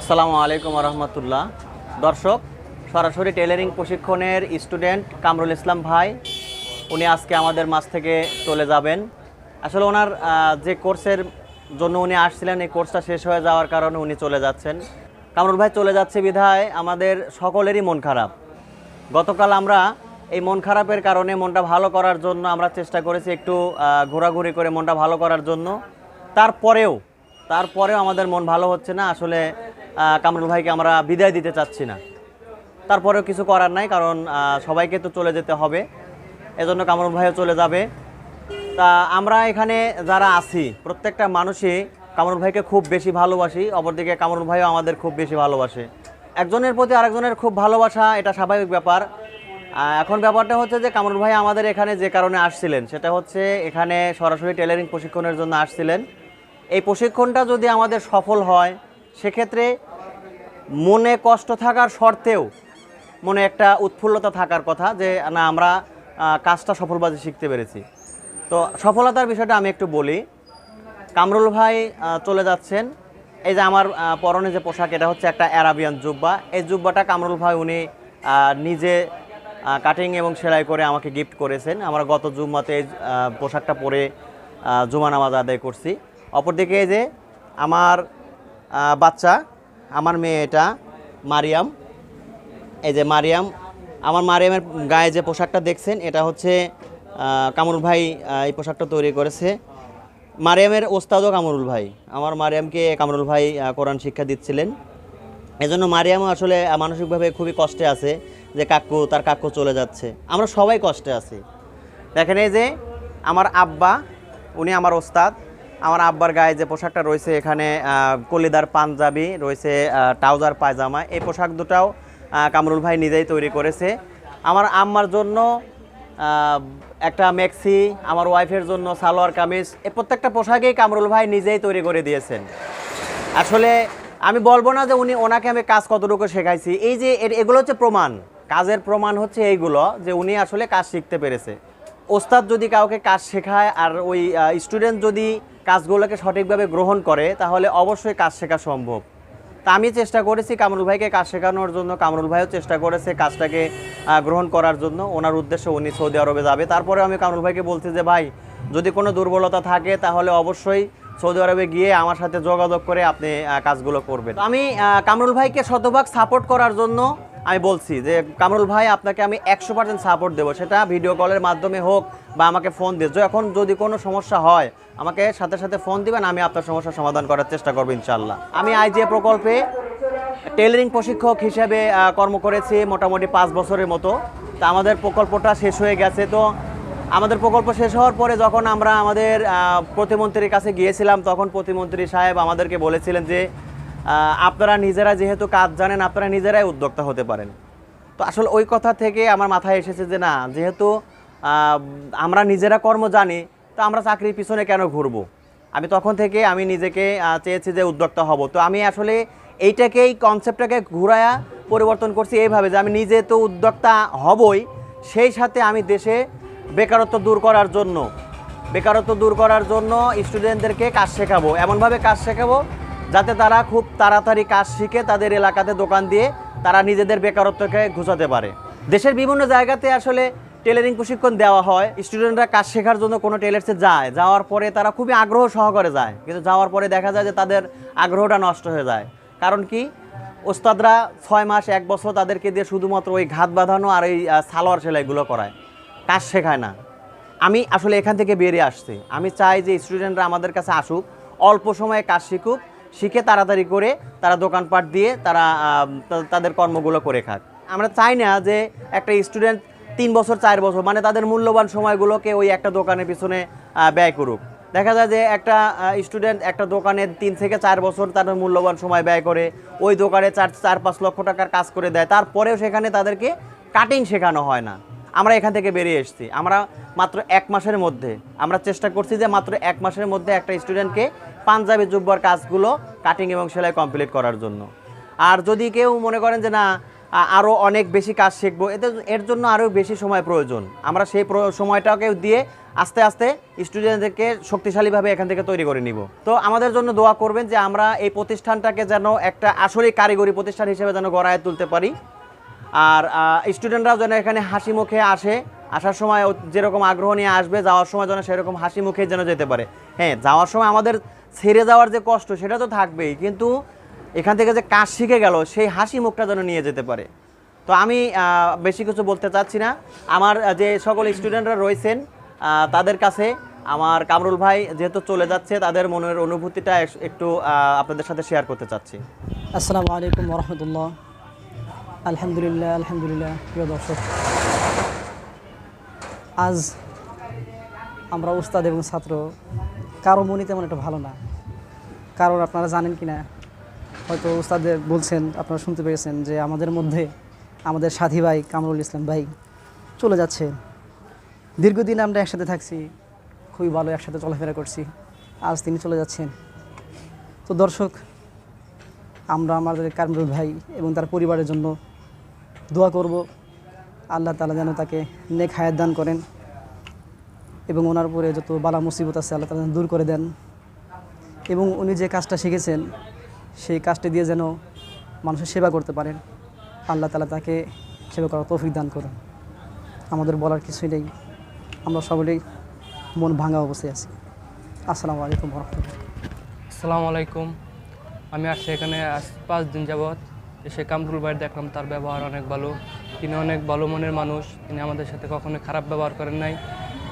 আসসালামু আলাইকুম রহমতুল্লাহ দর্শক, সরাসরি টেলারিং প্রশিক্ষণের স্টুডেন্ট কামরুল ইসলাম ভাই, উনি আজকে আমাদের মাছ থেকে চলে যাবেন। আসলে ওনার যে কোর্সের জন্য উনি আসছিলেন, এই কোর্সটা শেষ হয়ে যাওয়ার কারণে উনি চলে যাচ্ছেন। কামরুল ভাই চলে যাচ্ছে বিধায় আমাদের সকলেরই মন খারাপ। গতকাল আমরা এই মন খারাপের কারণে মনটা ভালো করার জন্য আমরা চেষ্টা করেছি একটু ঘোরাঘুরি করে মনটা ভালো করার জন্য। তারপরেও তারপরেও আমাদের মন ভালো হচ্ছে না। আসলে কামরুল ভাইকে আমরা বিদায় দিতে চাচ্ছি না। তারপরেও কিছু করার নাই, কারণ সবাইকে তো চলে যেতে হবে। এজন্য কামরুল ভাইও চলে যাবে। তা আমরা এখানে যারা আছি, প্রত্যেকটা মানুষই কামরুল ভাইকে খুব বেশি ভালোবাসি। অপরদিকে কামরুল ভাইও আমাদের খুব বেশি ভালোবাসে। একজনের প্রতি আরেকজনের খুব ভালোবাসা, এটা স্বাভাবিক ব্যাপার। এখন ব্যাপারটা হচ্ছে যে কামরুল ভাই আমাদের এখানে যে কারণে আসছিলেন, সেটা হচ্ছে এখানে সরাসরি টেলারিং প্রশিক্ষণের জন্য আসছিলেন। এই প্রশিক্ষণটা যদি আমাদের সফল হয়, সেক্ষেত্রে মনে কষ্ট থাকার শর্তেও মনে একটা উৎফুল্লতা থাকার কথা যে, না, আমরা কাজটা সফলভাবে শিখতে পেরেছি। তো সফলতার বিষয়টা আমি একটু বলি। কামরুল ভাই চলে যাচ্ছেন। এই যে আমার পরনে যে পোশাক, এটা হচ্ছে একটা অ্যারাবিয়ান জুব্বা। এই জুব্বাটা কামরুল ভাই উনি নিজে কাটিং এবং সেলাই করে আমাকে গিফট করেছেন। আমরা গত জুম্মাতে এই পোশাকটা পরে জুমা নামাজ আদায় করছি। অপরদিকে এই যে আমার বাচ্চা আমার মেয়ে এটা, মারিয়াম। এই যে মারিয়াম, আমার মারিয়ামের গায়ে যে পোশাকটা দেখছেন, এটা হচ্ছে কামরুল ভাই এই পোশাকটা তৈরি করেছে। মারিয়ামের ওস্তাদও কামরুল ভাই। আমার মারিয়ামকে কামরুল ভাই কোরআন শিক্ষা দিচ্ছিলেন। এজন্য মারিয়ামও আসলে মানসিকভাবে খুবই কষ্টে আছে যে কাকু, তার কাকু চলে যাচ্ছে। আমরা সবাই কষ্টে আছি। দেখেন এই যে, আমার আব্বা, উনি আমার ওস্তাদ। আমার আব্বার গায়ে যে পোশাকটা রয়েছে এখানে কলিদার পাঞ্জাবি, রয়েছে ট্রাউজার, পায়জামা। এই পোশাক দুটাও কামরুল ভাই নিজেই তৈরি করেছে। আমার আম্মার জন্য একটা ম্যাক্সি আমার ওয়াইফের জন্য সালোয়ার কামিজ এই প্রত্যেকটা পোশাকেই কামরুল ভাই নিজেই তৈরি করে দিয়েছেন। আসলে আমি বলব না যে উনি, ওনাকে আমি কাজ কতটুকু শেখাইছি। এই যে এগুলো হচ্ছে প্রমাণ। কাজের প্রমাণ হচ্ছে এইগুলো, যে উনি আসলে কাজ শিখতে পেরেছে। ওস্তাদ যদি কাউকে কাজ শেখায়, আর ওই স্টুডেন্ট যদি কাজগুলোকে সঠিকভাবে গ্রহণ করে, তাহলে অবশ্যই কাজ শেখা সম্ভব। তা আমি চেষ্টা করেছি কামরুল ভাইকে কাজ শেখানোর জন্য, কামরুল ভাইও চেষ্টা করেছে কাজটাকে গ্রহণ করার জন্য। ওনার উদ্দেশ্যে উনি সৌদি আরবে যাবে। তারপরে আমি কামরুল ভাইকে বলছি যে, ভাই, যদি কোনো দুর্বলতা থাকে, তাহলে অবশ্যই সৌদি আরবে গিয়ে আমার সাথে যোগাযোগ করে আপনি কাজগুলো করবেন। আমি কামরুল ভাইকে শতভাগ সাপোর্ট করার জন্য আমি বলছি যে, কামরুল ভাই, আপনাকে আমি একশো পার্সেন্ট সাপোর্ট দেবো। সেটা ভিডিও কলের মাধ্যমে হোক বা আমাকে ফোন দিয়ে। এখন যদি কোনো সমস্যা হয়, আমাকে সাথে সাথে ফোন দিবেন, আমি আপনার সমস্যার সমাধান করার চেষ্টা করব ইনশাল্লাহ আমি আইজিএ প্রকল্পে টেলারিং প্রশিক্ষক হিসেবে কর্ম করেছি মোটামুটি পাঁচ বছরের মতো। তা আমাদের প্রকল্পটা শেষ হয়ে গেছে। তো আমাদের প্রকল্প শেষ হওয়ার পরে যখন আমরা আমাদের প্রতিমন্ত্রীর কাছে গিয়েছিলাম, তখন প্রতিমন্ত্রী সাহেব আমাদেরকে বলেছিলেন যে আপনারা নিজেরা যেহেতু কাজ জানেন, আপনারা নিজেরাই উদ্যোক্তা হতে পারেন। তো আসলে ওই কথা থেকে আমার মাথায় এসেছে যে না, যেহেতু আমরা নিজেরা কর্ম জানি, তো আমরা চাকরির পিছনে কেন ঘুরবো? আমি তখন থেকে আমি নিজেকে চেয়েছি যে উদ্যোক্তা হব। তো আমি আসলে এইটাকেই কনসেপ্টটাকে ঘুরায়া পরিবর্তন করছি এইভাবে যে আমি নিজে তো উদ্যোক্তা হবই, সেই সাথে আমি দেশে বেকারত্ব দূর করার জন্য, বেকারত্ব দূর করার জন্য স্টুডেন্টদেরকে কাজ শেখাবো। এমনভাবে কাজ শেখাবো যাতে তারা খুব তাড়াতাড়ি কাজ শিখে তাদের এলাকাতে দোকান দিয়ে তারা নিজেদের বেকারত্বকে ঘুচাতে পারে। দেশের বিভিন্ন জায়গাতে আসলে টেলারিং প্রশিক্ষণ দেওয়া হয়। স্টুডেন্টরা কাজ শেখার জন্য কোনো টেলার্সে যায়। যাওয়ার পরে তারা খুবই আগ্রহ সহকারে যায়। কিন্তু যাওয়ার পরে দেখা যায় যে তাদের আগ্রহটা নষ্ট হয়ে যায়। কারণ কি? ওস্তাদরা ছয় মাস এক বছর তাদেরকে দিয়ে শুধুমাত্র ওই ঘাত বাঁধানো আর আহ, সালোয়ার সেলাইগুলো করায়। কাজ শেখায় না। আমি আসলে এখান থেকে বেরিয়ে আসছি। আমি চাই যে স্টুডেন্টরা আমাদের কাছে আসুক অল্প সময়ে কাজ শিখুক শিখে তাড়াতাড়ি করে তারা দোকানপাট দিয়ে তারা তাদের কর্মগুলো করে খাক। আমরা চাই না যে একটা স্টুডেন্ট তিন বছর, চার বছর মানে তাদের মূল্যবান সময়গুলোকে ওই একটা দোকানের পিছনে ব্যয় করুক। দেখা যায় যে একটা স্টুডেন্ট একটা দোকানে তিন থেকে চার বছর তার মূল্যবান সময় ব্যয় করে, ওই দোকানে চার চার পাঁচ লক্ষ টাকার কাজ করে দেয়, তারপরেও সেখানে তাদেরকে কাটিং শেখানো হয় না। আমরা এখান থেকে বেরিয়ে এসেছি। আমরা মাত্র এক মাসের মধ্যে, আমরা চেষ্টা করছি যে মাত্র এক মাসের মধ্যে একটা স্টুডেন্টকে পাঞ্জাবি জুব্বার কাজগুলো কাটিং এবং সেলাই কমপ্লিট করার জন্য। আর যদি কেউ মনে করেন যে না আরও অনেক বেশি কাজ শিখব, এতে এর জন্য আরও বেশি সময় প্রয়োজন। আমরা সেই প্র- সময়টাকে দিয়ে আস্তে আস্তে স্টুডেন্টদেরকে শক্তিশালীভাবে এখান থেকে তৈরি করে নিব। তো আমাদের জন্য দোয়া করবেন যে আমরা এই প্রতিষ্ঠানটাকে যেন একটা আসলে কারিগরি প্রতিষ্ঠান হিসেবে যেন গড়ায় তুলতে পারি। আর স্টুডেন্টরাও যেন এখানে হাসি মুখে আসে, আসার সময় যেরকম আগ্রহ নিয়ে আসবে, যাওয়ার সময় যেন সেরকম হাসি মুখে যেন যেতে পারে। হ্যাঁ যাওয়ার সময় আমাদের ছেড়ে যাওয়ার যে কষ্ট, সেটা তো থাকবেই। কিন্তু এখান থেকে যে কাজ শিখে গেল, সেই হাসি মুখটা যেন নিয়ে যেতে পারে। তো আমি বেশি কিছু বলতে চাচ্ছি না। আমার যে সকল স্টুডেন্টরা রয়েছেন তাদের কাছে আমার কামরুল ভাই যেহেতু চলে যাচ্ছে, তাদের মনের অনুভূতিটা একটু আপনাদের সাথে শেয়ার করতে চাচ্ছি। আসসালামু আলাইকুম রহমতুল্লাহ আলহামদুলিল্লাহ আলহামদুলিল্লাহ, প্রিয় দর্শক। আজ আমরা উস্তাদ এবং ছাত্র, কারও মনই তেমন একটা ভালো না। কারণ আপনারা জানেন কি না হয়তো উস্তাদে বলছেন, আপনারা শুনতে পেরেছেন যে আমাদের মধ্যে আমাদের সাথী ভাই কামরুল ইসলাম ভাই চলে যাচ্ছে। দীর্ঘদিন আমরা একসাথে থাকছি, খুবই ভালো একসাথে চলাফেরা করছি, আজ তিনি চলে যাচ্ছেন। তো দর্শক, আমরা আমাদের কামরুল ভাই এবং তার পরিবারের জন্য দোয়া করব। আল্লাহ তালা যেন তাকে নেক হায়াত দান করেন এবং ওনার উপরে যত বালা মুসিবত আছে আল্লাহ তালা দূর করে দেন। এবং উনি যে কাজটা শিখেছেন, সেই কাজটি দিয়ে যেন মানুষের সেবা করতে পারেন। আল্লাহ তালা তাকে সেবা করার তৌফিক দান করুন। আমাদের বলার কিছুই নেই। আমরা সকলেই মন ভাঙা অবস্থায় আছি। আসসালামু আলাইকুম রহমতুল্লাহ আসসালামু আলাইকুম। আমি আসছি এখানে আজ পাঁচ দিন যাবৎ। এসে কামরুল ভাই দেখলাম তার ব্যবহার অনেক ভালো। তিনি অনেক ভালো মনের মানুষ। তিনি আমাদের সাথে কখনো খারাপ ব্যবহার করেন নাই।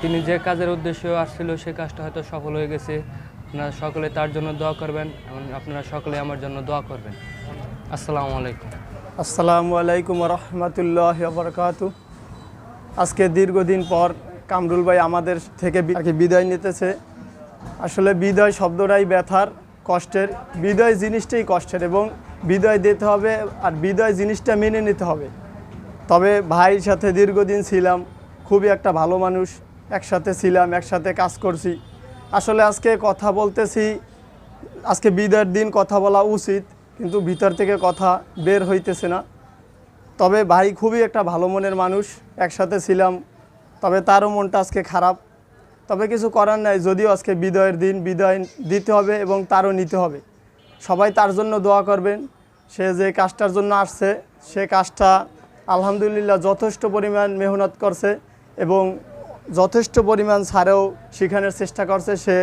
তিনি যে কাজের উদ্দেশ্য আসছিল, সে কাজটা হয়তো সফল হয়ে গেছে। আপনারা সকলে তার জন্য দোয়া করবেন এবং আপনারা সকলে আমার জন্য দোয়া করবেন। আসসালামু আলাইকুম। আসসালামু আলাইকুম রহমতুল্লাহ বরকাত আজকে দীর্ঘদিন পর কামরুল ভাই আমাদের থেকে বিদায় নিতেছে। আসলে বিদায় শব্দটাই ব্যথার, কষ্টের। বিদায় জিনিসটাই কষ্টের এবং বিদায় দিতে হবে আর বিদায় জিনিসটা মেনে নিতে হবে। তবে ভাইয়ের সাথে দীর্ঘদিন ছিলাম, খুবই একটা ভালো মানুষ, একসাথে ছিলাম, একসাথে কাজ করছি। আসলে আজকে কথা বলতেছি, আজকে বিদায়ের দিন কথা বলা উচিত, কিন্তু ভিতর থেকে কথা বের হইতেছে না। তবে ভাই খুবই একটা ভালো মনের মানুষ, একসাথে ছিলাম, তবে তারও মনটা আজকে খারাপ। তবে কিছু করার নাই, যদিও আজকে বিদায়ের দিন, বিদায় দিতে হবে এবং তারও নিতে হবে। সবাই তার জন্য দোয়া করবেন, সে যে কাজটার জন্য আসছে, সে কাজটা আলহামদুলিল্লাহ যথেষ্ট পরিমাণ মেহনত করছে এবং যথেষ্ট পরিমাণ ছাড়েও শেখানোর চেষ্টা করছে, সে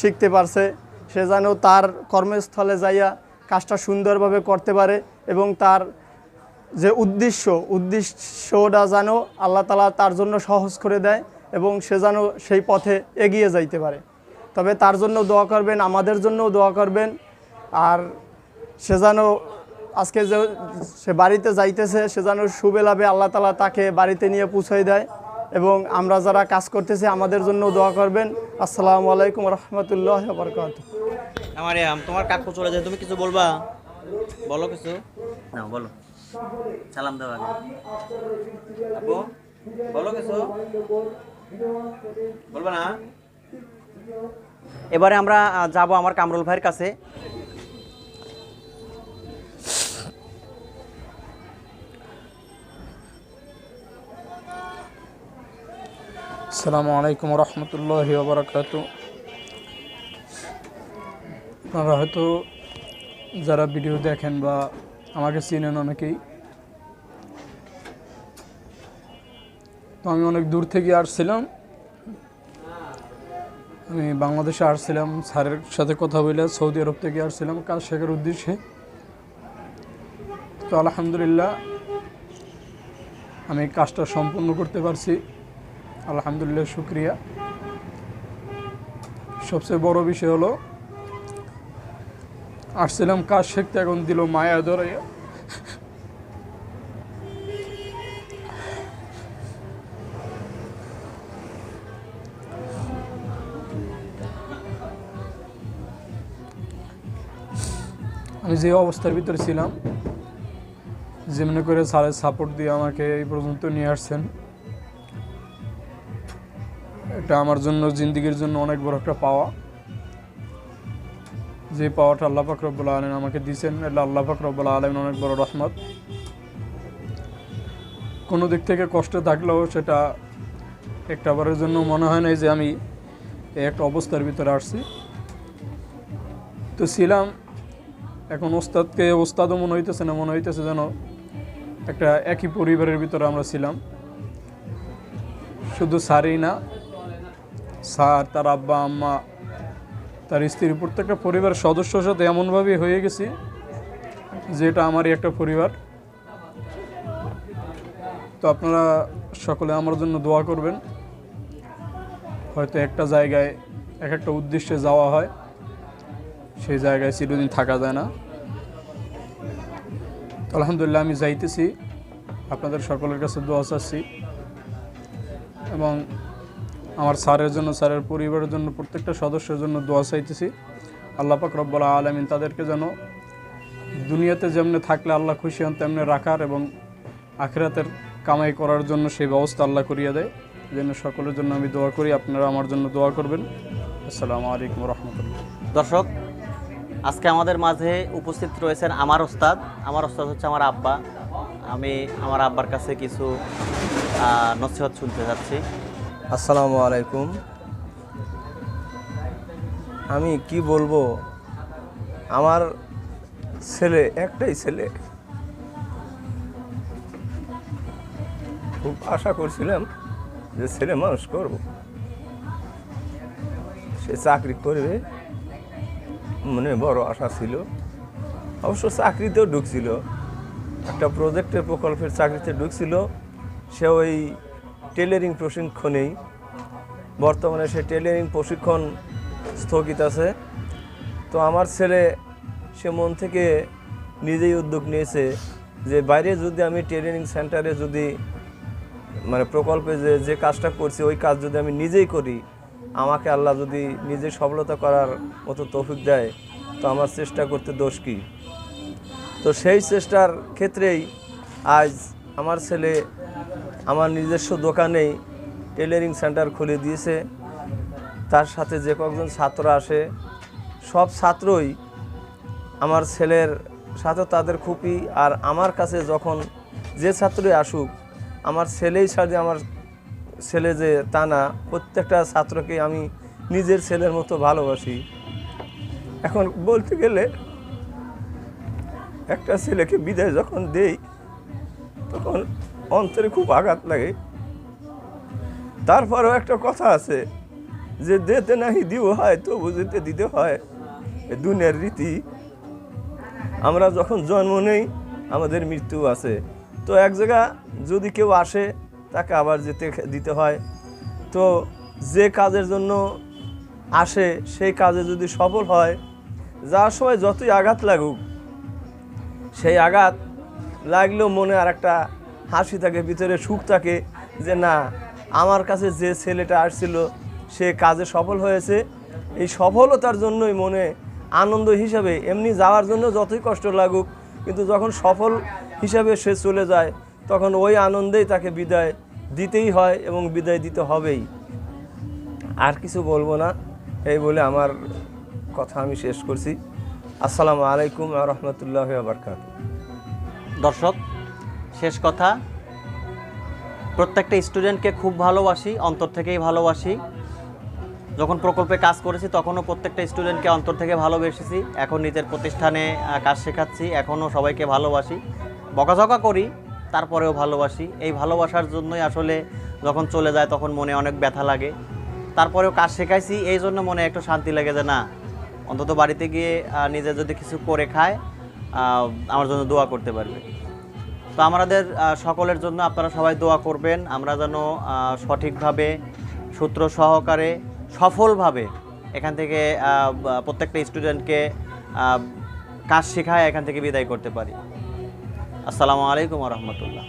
শিখতে পারছে। সে যেন তার কর্মস্থলে যাইয়া কাজটা সুন্দরভাবে করতে পারে এবং তার যে উদ্দেশ্য, উদ্দেশ্যটা যেন আল্লাহ তালা তার জন্য সহজ করে দেয় এবং সে যেন সেই পথে এগিয়ে যাইতে পারে। তবে তার জন্য দোয়া করবেন, আমাদের জন্যও দোয়া করবেন। আর সে যেন আজকে যে সে বাড়িতে যাইতেছে, সে যেন সুবেলাভে আল্লাহ তালা তাকে বাড়িতে নিয়ে পৌঁছাই দেয়। এবং আমরা যারা কাজ করতেছি আমাদের জন্য দোয়া করবেন। আসসালামু আলাইকুম রহমতুল্লাহ বরকাত আমার তোমার কাকু চলে যায় তুমি কিছু বলবা? বলো কিছু। না বলো। সালাম দাও আগে। আপু বলো কিছু। বলবা না? এবারে আমরা যাব আমার কামরুল ভাইয়ের কাছে। আসসালামু আলাইকুম রহমতুল্লাহ বারাকাতু আপনারা হয়তো যারা ভিডিও দেখেন বা আমাকে চিনেন অনেকেই, তো আমি অনেক দূর থেকে আসছিলাম। আমি বাংলাদেশে আসছিলাম, স্যারের সাথে কথা বলে সৌদি আরব থেকে আসছিলাম, কাজ শেখার উদ্দেশ্যে। তো আলহামদুলিল্লাহ, আমি কাজটা সম্পূর্ণ করতে পারছি। আলহামদুলিল্লাহ, শুক্রিয়া। সবচেয়ে বড় বিষয় হলো, আসছিলাম কাজ শিখতে, এখন দিল মায়া ধরাইয়া। আমি যে অবস্থার ভিতরে ছিলাম, যেমনি করে স্যারের সাপোর্ট দিয়ে আমাকে এই পর্যন্ত নিয়ে আসছেন। এটা আমার জন্য, জিন্দিগির জন্য অনেক বড় একটা পাওয়া। যে পাওয়াটা আল্লাহ পাক রব্বুল আলম আমাকে দিয়েছেন, এটা আল্লাহ পাক রব্বুল আলম অনেক বড় রহমত। কোনো দিক থেকে কষ্টে থাকলেও সেটা একটা বারের জন্য মনে হয় নাই যে আমি একটা অবস্থার ভিতরে আসছি। তো ছিলাম, এখন ওস্তাদকে, ওস্তাদও মনে হইতেছে না, মনে হইতেছে যেন একটা একই পরিবারের ভিতরে আমরা ছিলাম। শুধু স্যারই না স্যার, তার আব্বা, আম্মা, তার স্ত্রী, প্রত্যেকটা পরিবার সদস্যর সাথে এমনভাবে হয়ে গেছি যে এটা আমারই একটা পরিবার। তো আপনারা সকলে আমার জন্য দোয়া করবেন। হয়তো একটা জায়গায়, এক একটা উদ্দেশ্যে যাওয়া হয়, সেই জায়গায় চিরদিন থাকা যায় না। তো আলহামদুলিল্লাহ, আমি যাইতেছি। আপনাদের সকলের কাছে দোয়া চাচ্ছি। এবং আমার স্যারের জন্য, স্যারের পরিবারের জন্য, প্রত্যেকটা সদস্যের জন্য দোয়া চাইতেছি। আল্লাহ পাক রব্বুল আলমিন তাদেরকে যেন দুনিয়াতে যেমনি থাকলে আল্লাহ খুশি হন, তেমনি রাখার এবং আখেরাতের কামাই করার জন্য সেই ব্যবস্থা আল্লাহ করিয়ে দেয়। জন্য সকলের জন্য আমি দোয়া করি, আপনারা আমার জন্য দোয়া করবেন। আসসালামু আলাইকুম রহমতুল্লাহ দর্শক, আজকে আমাদের মাঝে উপস্থিত রয়েছেন আমার ওস্তাদ। আমার ওস্তাদ হচ্ছে আমার আব্বা। আমি আমার আব্বার কাছে কিছু নসিহত শুনতে যাচ্ছি। আসসালামু আলাইকুম। আমি কি বলব? আমার ছেলে, একটাই ছেলে। খুব আশা করছিলাম যে ছেলে মানুষ করব। সে চাকরি করবে। মনে বড় আশা ছিল। অবশ্য চাকরিতেও ঢুকছিল। একটা প্রজেক্টের প্রকল্পের চাকরিতে ঢুকছিল। সে ওই টেলারিং প্রশিক্ষণেই বর্তমানে সে টেলারিং প্রশিক্ষণ স্থগিত আছে। তো আমার ছেলে, সে মন থেকে নিজেই উদ্যোগ নিয়েছে যে বাইরে যদি আমি ট্রেনিং সেন্টারে যদি মানে প্রকল্পে যে যে কাজটা করছি, ওই কাজ যদি আমি নিজেই করি, আমাকে আল্লাহ যদি নিজে সফলতা করার মতো তৌফিক দেয়, তো আমার চেষ্টা করতে দোষ কী? তো সেই চেষ্টার ক্ষেত্রেই আজ আমার ছেলে আমার নিজস্ব দোকানেই টেলারিং সেন্টার খুলে দিয়েছে। তার সাথে যে কয়েকজন ছাত্র আসে, সব ছাত্রই আমার ছেলের সাথে তাদের খুপি আর আমার কাছে যখন যে ছাত্রই আসুক, আমার ছেলেই সাথে আমার ছেলে যে তা না, প্রত্যেকটা ছাত্রকে আমি নিজের ছেলের মতো ভালোবাসি। এখন বলতে গেলে, একটা ছেলেকে বিদায় যখন দেই, তখন অন্তরে খুব আঘাত লাগে। তারপরেও একটা কথা আছে যে, দেতে নাহি দিব হয় তো বুঝতে দিতে হয়। দুনিয়ার রীতি। আমরা যখন জন্ম নেই, আমাদের মৃত্যু আছে। তো এক জায়গা যদি কেউ আসে, তাকে আবার যেতে দিতে হয়। তো যে কাজের জন্য আসে, সেই কাজে যদি সফল হয় যার সময় যতই আঘাত লাগুক, সেই আঘাত লাগলেও মনে আর একটা হাসি থাকে, ভিতরে সুখ থাকে যে না, আমার কাছে যে ছেলেটা আসছিল, সে কাজে সফল হয়েছে। এই সফলতার জন্যই মনে আনন্দ হিসাবে এমনি যাওয়ার জন্য যতই কষ্ট লাগুক, কিন্তু যখন সফল হিসাবে সে চলে যায়, তখন ওই আনন্দেই তাকে বিদায় দিতেই হয় এবং বিদায় দিতে হবেই। আর কিছু বলব না, এই বলে আমার কথা আমি শেষ করছি। আসসালামু আলাইকুম রহমতুল্লাহ বারকাত দর্শক শেষ কথা, প্রত্যেকটা স্টুডেন্টকে খুব ভালোবাসি, অন্তর থেকেই ভালোবাসি। যখন প্রকল্পে কাজ করেছি, তখনও প্রত্যেকটা স্টুডেন্টকে অন্তর থেকে ভালোবেসেছি। এখন নিজের প্রতিষ্ঠানে কাজ শেখাচ্ছি, এখনও সবাইকে ভালোবাসি। বকাঝকা করি, তারপরেও ভালোবাসি। এই ভালোবাসার জন্যই আসলে যখন চলে যায়, তখন মনে অনেক ব্যথা লাগে। তারপরেও কাজ শেখাইছি, এই জন্য মনে একটু শান্তি লাগে যে না, অন্তত বাড়িতে গিয়ে নিজে যদি কিছু করে খায় আমার জন্য দোয়া করতে পারবে। তো আমাদের সকলের জন্য আপনারা সবাই দোয়া করবেন। আমরা যেন সঠিকভাবে সূত্র সহকারে সফলভাবে এখান থেকে প্রত্যেকটা স্টুডেন্টকে কাজ শেখায় এখান থেকে বিদায় করতে পারি। আসসালামু আলাইকুম রহমতুল্লাহ।